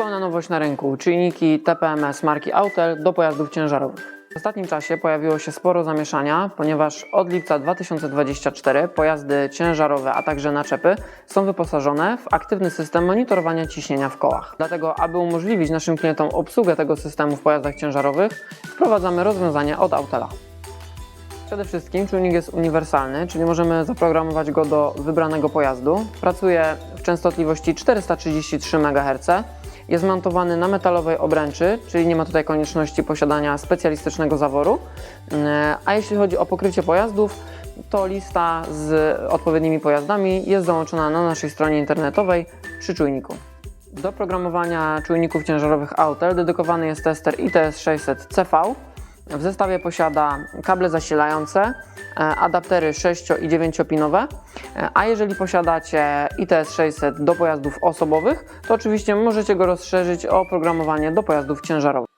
Zupełna nowość na rynku. Czujniki TPMS marki Autel do pojazdów ciężarowych. W ostatnim czasie pojawiło się sporo zamieszania, ponieważ od lipca 2024 pojazdy ciężarowe, a także naczepy są wyposażone w aktywny system monitorowania ciśnienia w kołach. Dlatego, aby umożliwić naszym klientom obsługę tego systemu w pojazdach ciężarowych, wprowadzamy rozwiązanie od Autela. Przede wszystkim czujnik jest uniwersalny, czyli możemy zaprogramować go do wybranego pojazdu. Pracuje w częstotliwości 433 MHz. Jest montowany na metalowej obręczy, czyli nie ma tutaj konieczności posiadania specjalistycznego zaworu. E, A jeśli chodzi o pokrycie pojazdów, to lista z odpowiednimi pojazdami jest załączona na naszej stronie internetowej przy czujniku. Do programowania czujników ciężarowych Autel dedykowany jest tester ITS600CV. W zestawie posiada kable zasilające, e, adaptery 6 i 9-pinowe, e, a jeżeli posiadacie ITS 600 do pojazdów osobowych, to oczywiście możecie go rozszerzyć o programowanie do pojazdów ciężarowych.